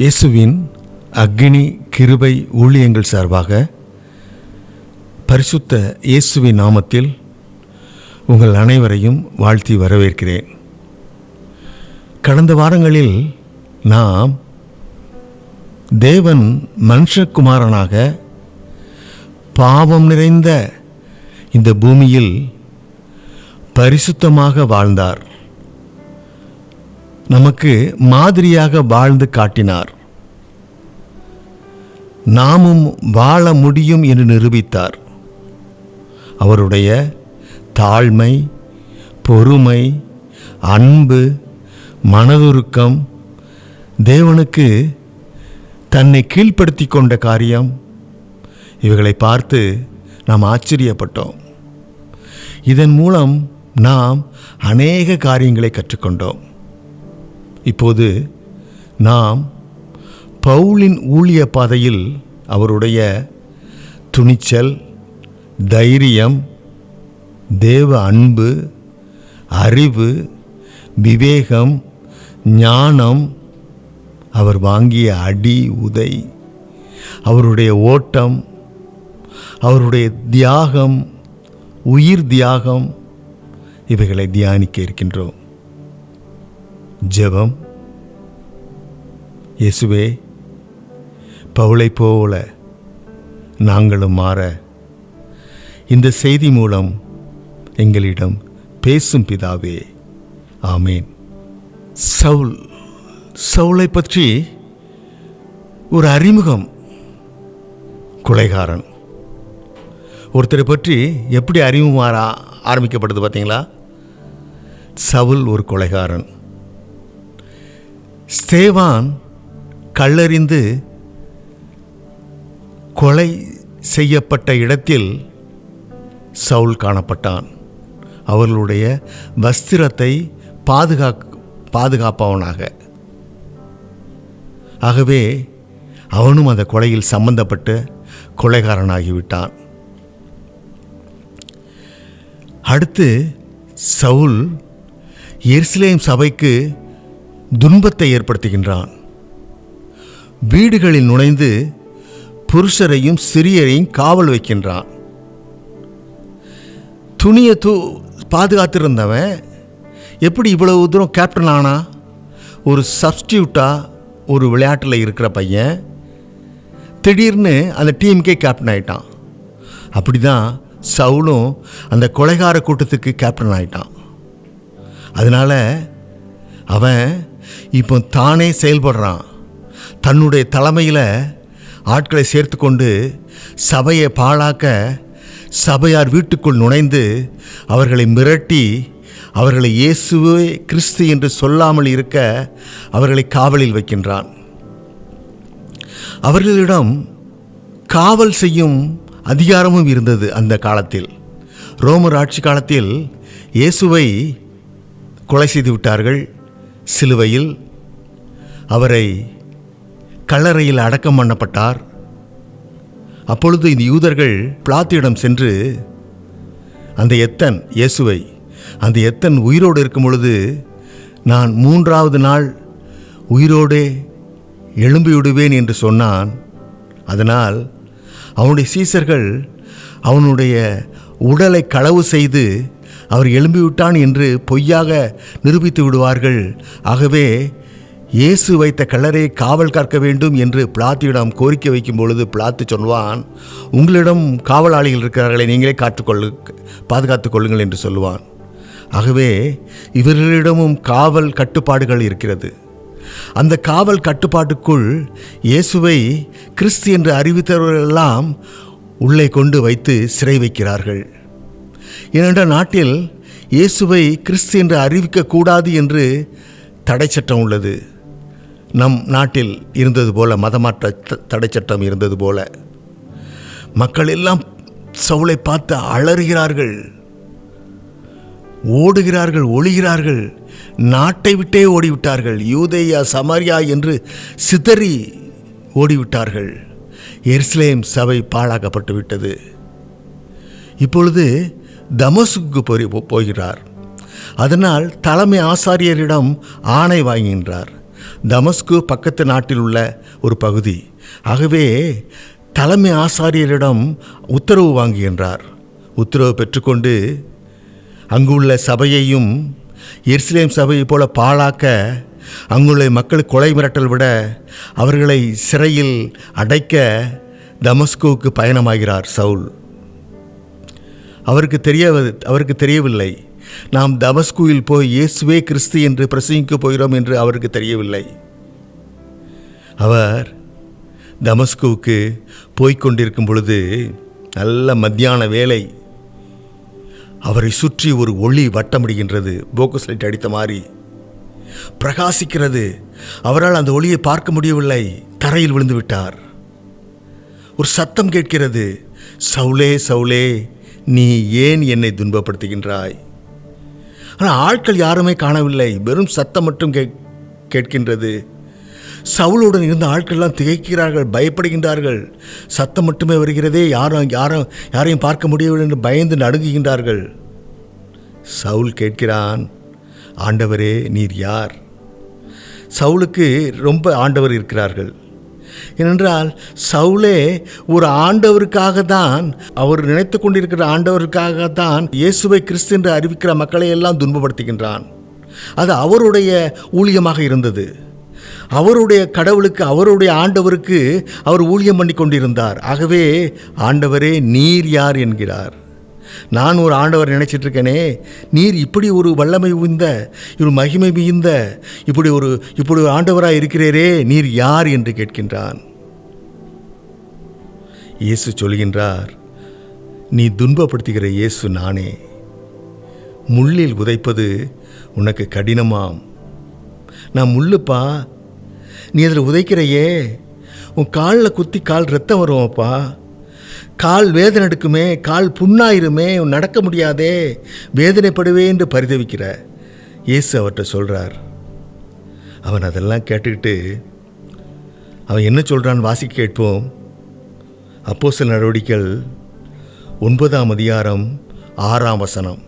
இயேசுவின் அக்னி கிருபை ஊழியங்கள் சார்பாக பரிசுத்த இயேசுவின் நாமத்தில் உங்கள் அனைவரையும் வாழ்த்தி வரவேற்கிறேன். கடந்த வாரங்களில் நாம் தேவன் மனுஷகுமாரனாக பாவம் நிறைந்த இந்த பூமியில் பரிசுத்தமாக வாழ்ந்தார். நமக்கு மாதிரியாக வாழ்ந்து காட்டினார். நாமும் வாழ முடியும் என்று நிரூபித்தார். அவருடைய தாழ்மை பொறுமை அன்பு மனதுருக்கம் தேவனுக்கு தன்னை கீழ்ப்படுத்தி கொண்ட காரியம் இவைகளை பார்த்து நாம் ஆச்சரியப்பட்டோம். இதன் மூலம் நாம் அநேக காரியங்களை கற்றுக்கொண்டோம். இப்போது நாம் பவுலின் ஊழிய பாதையில் அவருடைய துணிச்சல் தைரியம் தேவ அன்பு அறிவு விவேகம் ஞானம் அவர் வாங்கிய அடி உதை அவருடைய ஓட்டம் அவருடைய தியாகம் உயிர் தியாகம் இவைகளை தியானிக்க இருக்கின்றோம். ஜெபம். இயேசுவே பவுளை போல நாங்களும் மாற இந்த செய்தி மூலம் எங்களிடம் பேசும் பிதாவே ஆமேன். சவுல் சவுளை பற்றி ஒரு அறிமுகம். கொலைகாரன். ஒருத்தரை பற்றி எப்படி அறிமுகம் ஆரம்பிக்கப்படுது பார்த்தீங்களா? சவுல் ஒரு கொலைகாரன். ஸ்தேவான் கல்லறிந்து கொலை செய்யப்பட்ட இடத்தில் சவுல் காணப்பட்டான். அவர்களுடைய வஸ்திரத்தை பாதுகா பாதுகாப்பவனாக. ஆகவே அவனும் அந்த கொலையில் சம்பந்தப்பட்டு கொலைகாரனாகிவிட்டான். அடுத்து சவுல் எருசலேம் சபைக்கு துன்பத்தை ஏற்படுத்துகின்றான். வீடுகளில் நுழைந்து புருஷரையும் சிறியரையும் காவல் வைக்கின்றான். துணியை தூ பாதுகாத்திருந்தவன் எப்படி இவ்வளவு தூரம் கேப்டன் ஆனா? ஒரு சப்ஸ்டியூட்டாக ஒரு விளையாட்டில் இருக்கிற பையன் திடீர்னு அந்த டீமுக்கே கேப்டன் ஆயிட்டான். அப்படி தான் சவுலும் அந்த கொலைகார கூட்டத்துக்கு கேப்டன் ஆயிட்டான். அதனால் அவன் இப்போ தானே செயல்படுறான். தன்னுடைய தலைமையில் ஆட்களை சேர்த்து கொண்டு சபையை பாழாக்க சபையார் வீட்டுக்குள் நுழைந்து அவர்களை மிரட்டி அவர்களை இயேசுவே கிறிஸ்து என்று சொல்லாமல் இருக்க அவர்களை காவலில் வைக்கின்றான். அவர்களிடம் காவல் செய்யும் அதிகாரமும் இருந்தது அந்த காலத்தில். ரோமர் ஆட்சி காலத்தில் இயேசுவை கொலை செய்து விட்டார்கள். சிலுவையில் அவரை கல்லறையில் அடக்கம் பண்ணப்பட்டார். அப்பொழுது இந்த யூதர்கள் பிளாத்தியிடம் சென்று அந்த எத்தன் இயேசுவை அந்த எத்தன் உயிரோடு இருக்கும் பொழுது நான் மூன்றாவது நாள் உயிரோடே எழும்பிவிடுவேன் என்று சொன்னான். அதனால் அவனுடைய சீசர்கள் அவனுடைய உடலை களவு செய்து அவர் எழும்பிவிட்டான் என்று பொய்யாக நிரூபித்து விடுவார்கள். ஆகவே இயேசு வைத்த கல்லறையை காவல் காக்க வேண்டும் என்று பிளாத்தியிடம் கோரிக்கை வைக்கும் பொழுது பிளாத்து சொல்வான் உங்களிடம் காவலாளிகள் இருக்கிறார்களை நீங்களே காத்துக்கொள்ளு பாதுகாத்துக் கொள்ளுங்கள் என்று சொல்லுவான். ஆகவே இவர்களிடமும் காவல் கட்டுப்பாடுகள் இருக்கிறது. அந்த காவல் கட்டுப்பாட்டுக்குள் இயேசுவை கிறிஸ்து என்று அறிவித்தவர்களெல்லாம் உள்ளே கொண்டு வைத்து சிறை வைக்கிறார்கள். ஏனென்றால் நாட்டில் இயேசுவை கிறிஸ்து என்று அறிவிக்கக்கூடாது என்று தடை சட்டம் உள்ளது. நம் நாட்டில் இருந்தது போல மதமாற்ற த- தடை சட்டம் இருந்தது போல. மக்கள் எல்லாம் சவுளை பார்த்து அலறுகிறார்கள். ஓடுகிறார்கள் ஒளிகிறார்கள். நாட்டை விட்டே ஓடிவிட்டார்கள். யூதேயா சமாரியா என்று சிதறி ஓடிவிட்டார்கள். எருசலேம் சபை பாழாக்கப்பட்டு விட்டது இப்பொழுது தமசுக்கு போய் போகிறார். அதனால் தலைமை ஆசாரியரிடம் ஆணை வாங்குகின்றார். தமஸ்கு பக்கத்து நாட்டில் உள்ள ஒரு பகுதி. ஆகவே தலைமை ஆசாரியரிடம் உத்தரவு வாங்குகின்றார். உத்தரவு பெற்றுக்கொண்டு அங்குள்ள சபையையும் எருசலேம் சபையைப் போல பாழாக்க அங்குள்ள மக்கள் கொலை மிரட்டல் விட அவர்களை சிறையில் அடைக்க தமஸ்குவுக்கு பயணமாகிறார் சவுல். அவருக்கு தெரிய அவருக்கு தெரியவில்லை. நாம் தமஸ்குவில் போய் இயேசுவே கிறிஸ்து என்று பிரசங்கிக்கப் போகிறோம் என்று அவருக்கு தெரியவில்லை. அவர் தமஸ்குவுக்கு போய்க் கொண்டிருக்கும் பொழுது நல்ல மத்தியான வேலை அவரை சுற்றி ஒரு ஒளி வட்டமிடுகின்றது. போக்கஸ் லைட் அடித்த மாதிரி பிரகாசிக்கிறது. அவரால் அந்த ஒளியை பார்க்க முடியவில்லை. தரையில் விழுந்து விட்டார். ஒரு சத்தம் கேட்கிறது. சவுலே சவுலே நீ ஏன் என்னை துன்பப்படுத்துகின்றாய்? ஆனால் ஆட்கள் யாருமே காணவில்லை. வெறும் சத்தம் மட்டும் கே கேட்கின்றது. சவுளுடன் இருந்த ஆட்கள்லாம் திகைக்கிறார்கள் பயப்படுகின்றார்கள். சத்தம் மட்டுமே வருகிறதே யாரும் யாரும் யாரையும் பார்க்க முடியவில்லை என்று பயந்து நடுங்குகின்றார்கள். சவுல் கேட்கிறான் ஆண்டவரே நீர் யார்? சவுலுக்கு ரொம்ப ஆண்டவர் இருக்கிறார்கள். ஏனென்றால் சவுலே ஒரு ஆண்டவருக்காக தான் அவர் நினைத்து கொண்டிருக்கிற ஆண்டவருக்காக தான் இயேசுவை கிறிஸ்து என்று அறிவிக்கிற மக்களை எல்லாம் துன்பப்படுத்துகின்றான். அது அவருடைய ஊழியமாக இருந்தது. அவருடைய கடவுளுக்கு அவருடைய ஆண்டவருக்கு அவர் ஊழியம் பண்ணி கொண்டிருந்தார். ஆகவே ஆண்டவரே நீர் யார் என்கிறார். நான் ஒரு ஆண்டவர் நினைச்சிட்டு இருக்கேனே நீர் இப்படி ஒரு வல்லமை உய்ந்த ஒரு மகிமை மிகுந்த இப்படி ஒரு இப்படி ஒரு ஆண்டவராக இருக்கிறீரே நீர் யார் என்று கேட்கின்றான். இயேசு சொல்கின்றார் நீ துன்பப்படுத்துகிற இயேசு நானே. முள்ளில் உதைப்பது உனக்கு கடினமாம். நான் முள்ளுப்பா? நீ அதில் உதைக்கிறையே. உன் காலில் குத்தி கால் ரத்தம் வருவோம்ப்பா கால் வேதனை எடுக்குமே கால் புண்ணாயிருமே உன் நடக்க முடியாதே வேதனைப்படுவே என்று பரிதவிக்கிற இயேசு அவர்கிட்ட சொல்கிறார் அவன் அதெல்லாம் கேட்டுக்கிட்டு அவன் என்ன சொல்கிறான் வாசிக்க கேட்போம். அப்போ சில நடவடிக்கைகள் ஒன்பதாம் அதிகாரம் ஆறாம் வசனம்.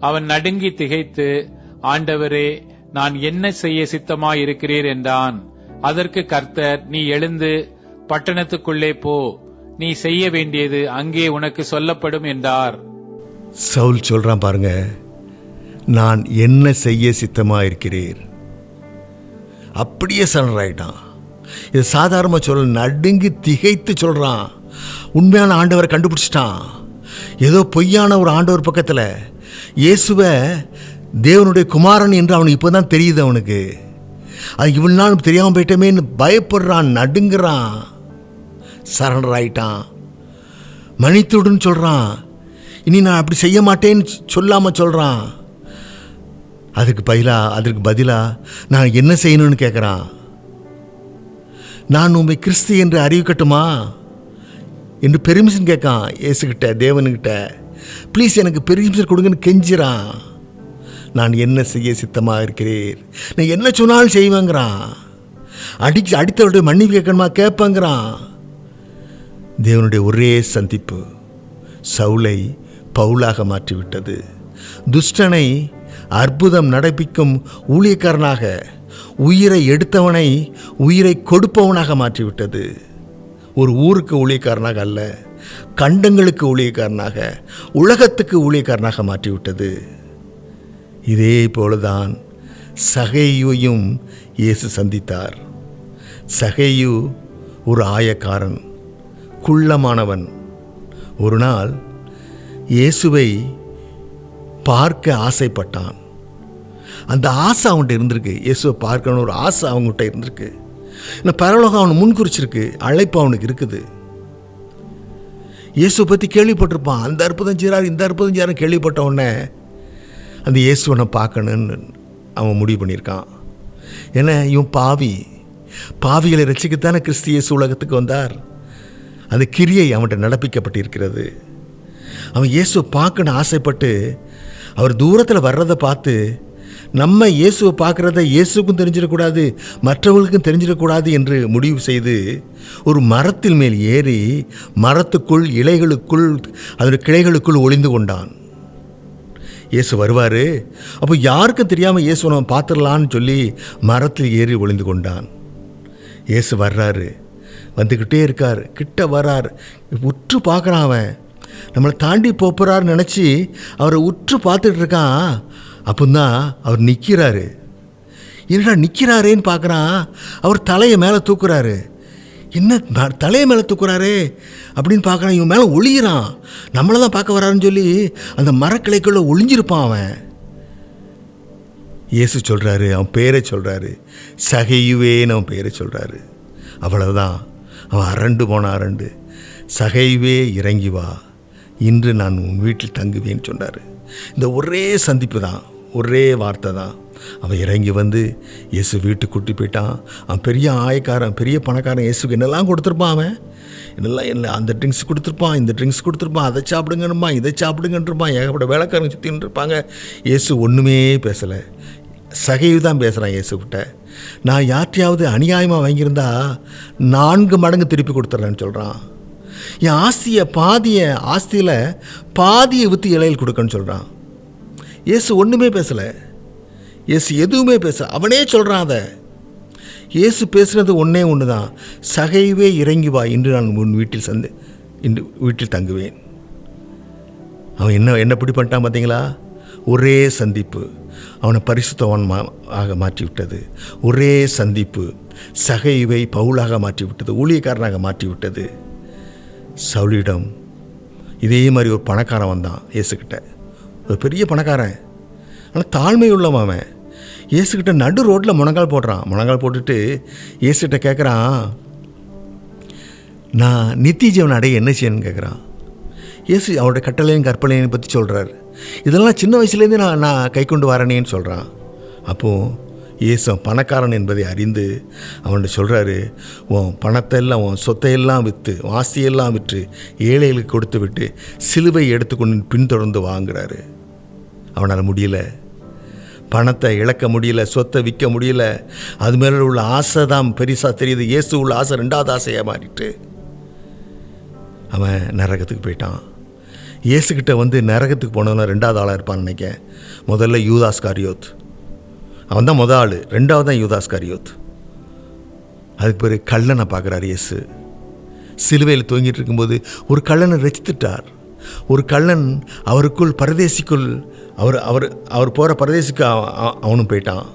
அவன் நடுங்கி திகைத்து ஆண்டவரே நான் என்ன செய்ய சித்தமாயிருக்கிறீர்? என்றான். அதற்கு கர்த்தர் நீ எழுந்து பட்டணத்துக்குள்ளே போ. நீ செய்ய வேண்டியது அங்கே உனக்கு சொல்லப்படும் என்றார். சவுல் சொல்கிறான் பாருங்க நான் என்ன செய்ய சித்தமாக இருக்கிறீர் அப்படியே சரண்டர் ஆயிட்டான். இது சாதாரணமாக சொல்ல நடுங்கி திகைத்து சொல்கிறான் உண்மையான ஆண்டவரை கண்டுபிடிச்சிட்டான். ஏதோ பொய்யான ஒரு ஆண்டவர் பக்கத்தில் இயேசுவை தேவனுடைய குமாரன் என்று அவனுக்கு இப்போ தான் தெரியுது அவனுக்கு. அது இவ்வளோ நாள் தெரியாமல் போயிட்டோமேன்னு பயப்படுறான் நடுங்குறான். சரண்டர் ஆயிட்டான். மன்னித்துடுன்னு சொல்கிறான் இனி நான் அப்படி செய்ய மாட்டேன்னு சொல்லாமல் சொல்கிறான் அதுக்கு பதிலா அதற்கு பதிலாக நான் என்ன செய்யணும்னு கேட்குறான் நான் உண்மை கிறிஸ்து என்று அறிவிக்கட்டுமா? என்று பெர்மிஷன் கேட்கான் இயேசுகிட்ட தேவனுக்கிட்ட ப்ளீஸ் எனக்கு பெர்மிஷன் கொடுங்கன்னு கெஞ்சிறான். நான் என்ன செய்ய சித்தமாக இருக்கிறேன்? நான் என்ன சொன்னாலும் செய்வேங்கிறான். அடிச்சு அடித்தவருடைய மன்னிப்பு கேட்கணுமா? கேட்பேங்கிறான். தேவனுடைய ஒரே சந்திப்பு. சவுளை பவுலாக மாற்றிவிட்டது. துஷ்டனை அற்புதம் நடப்பிக்கும் ஊழியக்காரனாக உயிரை எடுத்தவனை உயிரை கொடுப்பவனாக மாற்றிவிட்டது. ஒரு ஊருக்கு ஊழியக்காரனாக அல்ல கண்டங்களுக்கு ஊழியக்காரனாக உலகத்துக்கு ஊழியக்காரனாக மாற்றிவிட்டது. இதே போலதான் சகையுவையும் இயேசு சந்தித்தார். சகையு ஒரு ஆயக்காரன். குள்ளமானவன். ஒரு நாள் இயேசுவை பார்க்க ஆசைப்பட்டான். அந்த ஆசை அவன்கிட்ட இருந்திருக்கு. இயேசுவை பார்க்கணும் ஒரு ஆசை அவங்ககிட்ட இருந்திருக்கு. இன்னும் பரலோகம் அவனை முன்குறிச்சிருக்கு. அழைப்பு அவனுக்கு இருக்குது. இயேசுவை பற்றி கேள்விப்பட்டிருப்பான். அந்த அற்புதம் செய்கிறார் இந்த அற்புதம் செய்கிறார் கேள்விப்பட்ட உடனே அந்த இயேசுவனை பார்க்கணுன்னு அவன் முடிவு பண்ணியிருக்கான். ஏன்னா இவன் பாவி. பாவிகளை ரசிக்கத்தானே கிறிஸ்து இயேசு உலகத்துக்கு வந்தார்? அந்த கிரியை அவன்கிட்ட நடப்பிக்கப்பட்டிருக்கிறது. அவன் இயேசுவை பார்க்கணும்னு ஆசைப்பட்டு அவர் தூரத்தில் வர்றதை பார்த்து நம்ம இயேசுவை பார்க்குறத இயேசுக்கும் தெரிஞ்சிடக்கூடாது மற்றவர்களுக்கும் தெரிஞ்சிடக்கூடாது என்று முடிவு செய்து ஒரு மரத்தில் மேல் ஏறி மரத்துக்குள் இலைகளுக்குள் அதனுடைய கிளைகளுக்குள் ஒளிந்து கொண்டான். இயேசு வருவார். அப்போ யாருக்கும் தெரியாமல் இயேசு நம்ம பார்த்துடலான்னு சொல்லி மரத்தில் ஏறி ஒளிந்து கொண்டான். இயேசு வர்றாரு. வந்துக்கிட்டே இருக்கார் கிட்ட வர்றார் உற்று பார்க்குறான் அவன். நம்மளை தாண்டி போகிறாருன்னு நினச்சி அவரை உற்று பார்த்துட்டு இருக்கான். அப்போதான் அவர் நிற்கிறாரு என்னடா நிற்கிறாரேன்னு பார்க்குறான். அவர் தலையை மேலே தூக்குறாரு. என்ன தலையை மேலே தூக்குறாரே அப்படின்னு பார்க்குறான். இவன் மேலே ஒளியிறான். நம்மளை தான் பார்க்க வராருன்னு சொல்லி அந்த மரக்கிளைக்குள்ளே ஒளிஞ்சிருப்பான் அவன். இயேசு சொல்கிறாரு அவன் பேரை சொல்கிறாரு சகையுவேன்னு அவன் பேரை சொல்கிறாரு அவ்வளோதான் அவள் அரண்டு போன அரண்டு. சகைவே இறங்கி வா. இன்று நான் உன் வீட்டில் தங்குவேன்னு சொன்னார். இந்த ஒரே சந்திப்பு தான் ஒரே வார்த்தை தான். அவன் இறங்கி வந்து இயேசு வீட்டுக்கு கூட்டி போயிட்டான். அவன் பெரிய ஆயக்காரன் பெரிய பணக்காரன் இயேசுக்கு என்னெல்லாம் கொடுத்துருப்பான் அவன்? என்னெல்லாம் என்ன அந்த ட்ரிங்க்ஸ் கொடுத்துருப்பான் இந்த ட்ரிங்க்ஸ் கொடுத்துருப்பான் அதை சாப்பிடுங்கன்னுமா இதை சாப்பிடுங்கன்றிருப்பான் ஏகப்பட்ட வேலைக்காரங்க சுற்றின்னு இருப்பாங்க இயேசு ஒன்றுமே பேசலை. சகைவு தான் பேசுகிறான் இயேசுக்கிட்ட நான் யார்ட்டையாவது அநியாயமாக வாங்கியிருந்தா நான்கு மடங்கு திருப்பி கொடுத்துட்றேன்னு சொல்கிறான் என் ஆஸ்தியை பாதியை ஆஸ்தியில் பாதியை விற்று இலையில் கொடுக்கன்னு சொல்கிறான் ஏசு ஒன்றுமே பேசலை. ஏசு எதுவுமே பேச அவனே சொல்கிறான் அதை. இயேசு பேசுனது ஒன்றே ஒன்று தான் சகைவே இறங்கி வா இன்று நான் உன் வீட்டில் சந்து இன்று வீட்டில் தங்குவேன். அவன் என்ன என்ன பிடி பண்ணிட்டான் பார்த்தீங்களா ஒரே சந்திப்பு. அவனை பரிசுத்தவன் மா ஆக மாற்றி விட்டது ஒரே சந்திப்பு. சகைவை பவுலாக மாற்றி விட்டது ஊழியக்காரனாக மாற்றி விட்டது சவுலிடம் இதே மாதிரி ஒரு பணக்காரன் வந்தான் இயேசுக்கிட்ட ஒரு பெரிய பணக்காரன். ஆனால் தாழ்மை உள்ளவன் அவன். இயேசுக்கிட்ட நடு ரோட்டில் முழங்கால் போடுறான். முழங்கால் போட்டுட்டு இயேசுகிட்ட கேட்குறான் நான் நித்திய ஜீவன் அடைய என்ன செய்யணும்னு கேட்குறான் இயேசு அவருடைய கட்டளையும் கற்பனையும் பற்றி சொல்கிறார் இதெல்லாம் சின்ன வயசுலேருந்தே நான் நான் கை கொண்டு வரனேன்னு சொல்கிறான் அப்போது இயேசு பணக்காரன் என்பதை அறிந்து அவன்கிட்ட சொல்கிறாரு உன் பணத்தை எல்லாம் உன் சொத்தையெல்லாம் விற்று வாசியெல்லாம் ஆஸ்தியெல்லாம் விற்று ஏழைகளுக்கு கொடுத்து விட்டு சிலுவை எடுத்துக்கொண்டு பின்தொடர்ந்து வாங்குறாரு. அவனால் முடியல. பணத்தை இழக்க முடியல சொத்தை விற்க முடியல. அது மேலே உள்ள ஆசை தான் பெருசாக தெரியுது. இயேசு உள்ள ஆசை ரெண்டாவது ஆசையாக மாறிட்டு. அவன் நரகத்துக்கு போயிட்டான். இயேசுக்கிட்ட வந்து நரகத்துக்கு போனவன் ரெண்டாவது ஆளாக இருப்பான்னு நினைக்கேன் முதல்ல யூதாஸ் காரியோத். அவன் தான் முதல் ஆள். ரெண்டாவது தான் யூதாஸ் காரியோத். அதுக்கு பிறகு கள்ளனை பார்க்குறாரு இயேசு. சிலுவையில் தூங்கிட்டு இருக்கும்போது ஒரு கள்ளனை ரசித்துட்டார். ஒரு கள்ளன் அவருக்குள் பரதேசிக்குள் அவர் அவர் அவர் போகிற பரதேசிக்கு அவனும் போயிட்டான்.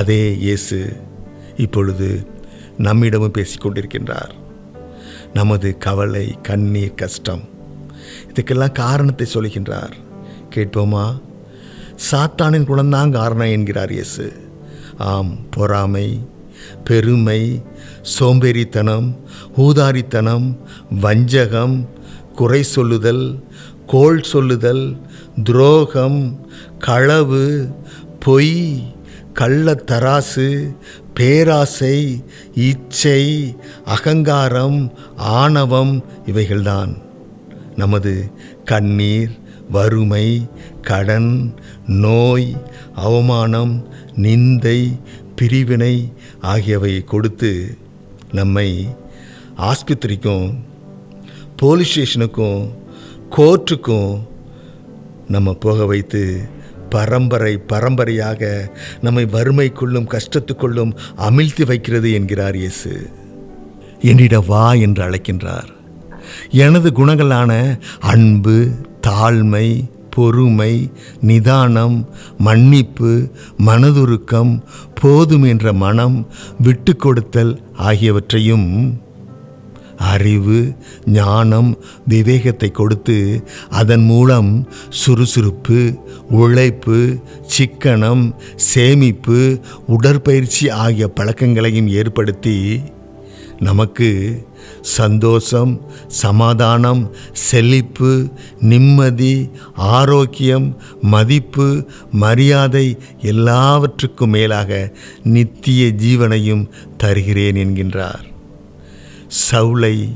அதே இயேசு இப்பொழுது நம்மிடமும் பேசிக்கொண்டிருக்கின்றார். நமது கவலை கண்ணீர் கஷ்டம் இதுக்கெல்லாம் காரணத்தை சொல்கின்றார் கேட்போமா? சாத்தானின் குணந்தான் காரணம் என்கிறார் இயேசு. ஆம் பொறாமை பெருமை சோம்பேறித்தனம் ஊதாரித்தனம் வஞ்சகம் குறை சொல்லுதல் கோள் சொல்லுதல் துரோகம் களவு பொய் கள்ளத்தராசு பேராசை இச்சை அகங்காரம் ஆணவம் இவைகள்தான். நமது கண்ணீர் வறுமை கடன் நோய் அவமானம் நிந்தை பிரிவினை ஆகியவை கொடுத்து நம்மை ஆஸ்பத்திரிக்கும் போலீஸ் ஸ்டேஷனுக்கும் கோர்ட்டுக்கும் நம்ம போக வைத்து பரம்பரை பரம்பரையாக நம்மை வறுமைக்குள்ளும் கஷ்டத்துக்குள்ளும் அமிழ்த்தி வைக்கிறது என்கிறார் இயேசு. என்னிட வா என்று அழைக்கின்றார். எனது குணங்களான அன்பு தாழ்மை பொறுமை நிதானம் மன்னிப்பு மனதுருக்கம் போதும் என்ற மனம் விட்டு கொடுத்தல் ஆகியவற்றையும் அறிவு ஞானம் விவேகத்தை கொடுத்து அதன் மூலம் சுறுசுறுப்பு உழைப்பு சிக்கனம் சேமிப்பு உடற்பயிற்சி ஆகிய பழக்கங்களையும் ஏற்படுத்தி நமக்கு சந்தோஷம் சமாதானம் செழிப்பு நிம்மதி ஆரோக்கியம் மதிப்பு மரியாதை எல்லாவற்றுக்கும் மேலாக நித்திய ஜீவனையும் தருகிறேன் என்கின்றார். சவுளை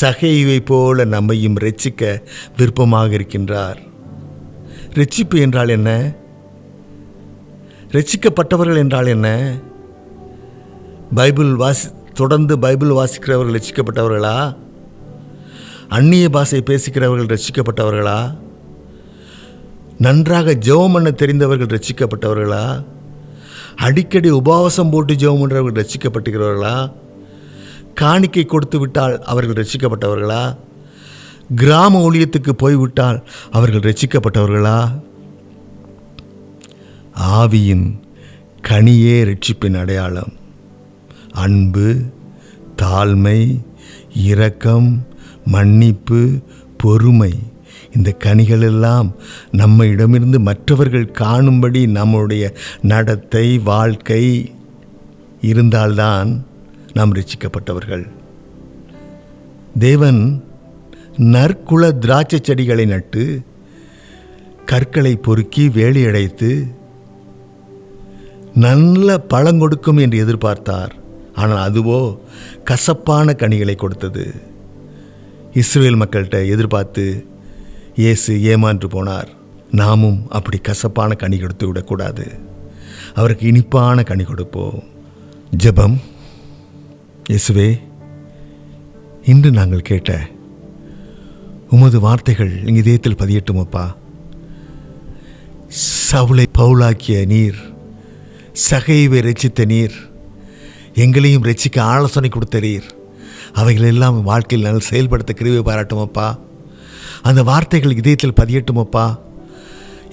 சகைவை போல நம்மையும் ரட்சிக்க விருப்பமாக இருக்கின்றார். ரட்சிப்பு என்றால் என்ன? ரட்சிக்கப்பட்டவர்கள் என்றால் என்ன? பைபிள் வாசி தொடர்ந்து பைபிள் வாசிக்கிறவர்கள் ரசிக்கப்பட்டவர்களா அந்நிய பாஷை பேசுகிறவர்கள் ரசிக்கப்பட்டவர்களா நன்றாக ஜெபம் பண்ண தெரிந்தவர்கள் ரசிக்கப்பட்டவர்களா அடிக்கடி உபவாசம் போட்டு ஜெபம் பண்ணுறவர்கள் ரசிக்கப்பட்டுகிறவர்களா காணிக்கை கொடுத்து விட்டால் அவர்கள் ரசிக்கப்பட்டவர்களா கிராம ஊழியத்துக்கு போய்விட்டால் அவர்கள் ரட்சிக்கப்பட்டவர்களா? ஆவியின் கனியே ரட்சிப்பின் அடையாளம். அன்பு தாழ்மை இரக்கம் மன்னிப்பு பொறுமை. இந்த கனிகளெல்லாம் நம்மிடமிருந்து மற்றவர்கள் காணும்படி நம்முடைய நடத்தை வாழ்க்கை இருந்தால்தான் நாம் ரசிக்கப்பட்டவர்கள். தேவன் நற்குல திராட்சை செடிகளை நட்டு கற்களை பொறுக்கி வேலியடைத்து நல்ல பழங்கொடுக்கும் என்று எதிர்பார்த்தார். ஆனால் அதுவோ கசப்பான கனிகளை கொடுத்தது. இஸ்ரேல் மக்கள்கிட்ட எதிர்பார்த்து இயேசு ஏமான்று போனார். நாமும் அப்படி கசப்பான கனி கொடுத்து விடக்கூடாது. அவருக்கு இனிப்பான கனி கொடுப்போம். ஜெபம். இயேசுவே இன்று நாங்கள் கேட்ட உமது வார்த்தைகள் எங்கள் இதயத்தில் பதியட்டும் அப்பா. சவுளை பவுலாக்கிய நீர் சகைவை ரசித்த நீர் எங்களையும் ரட்சிக்க ஆலோசனை கொடுத்தரீர் அவைகளெல்லாம் வாழ்க்கையில் நல்ல செயல்படுத்த கிருவை பாராட்டுமப்பா. அந்த வார்த்தைகள் இதயத்தில் பதியட்டுமப்பா.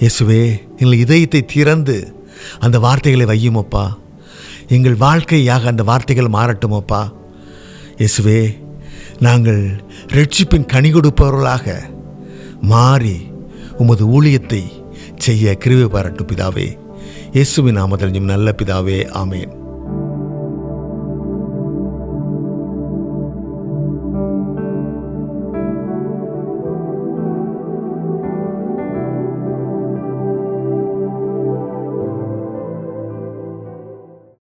இயேசுவே எங்கள் இதயத்தை திறந்து அந்த வார்த்தைகளை வையுமப்பா. எங்கள் வாழ்க்கையாக அந்த வார்த்தைகள் மாறட்டுமப்பா. இயேசுவே நாங்கள் ரட்சிப்பின் கனி கொடுப்பவர்களாக மாறி உமது ஊழியத்தை செய்ய கிருவை பாராட்டும் பிதாவே. இயேசுவின் நாமத்தில் நல்ல பிதாவே ஆமேன்.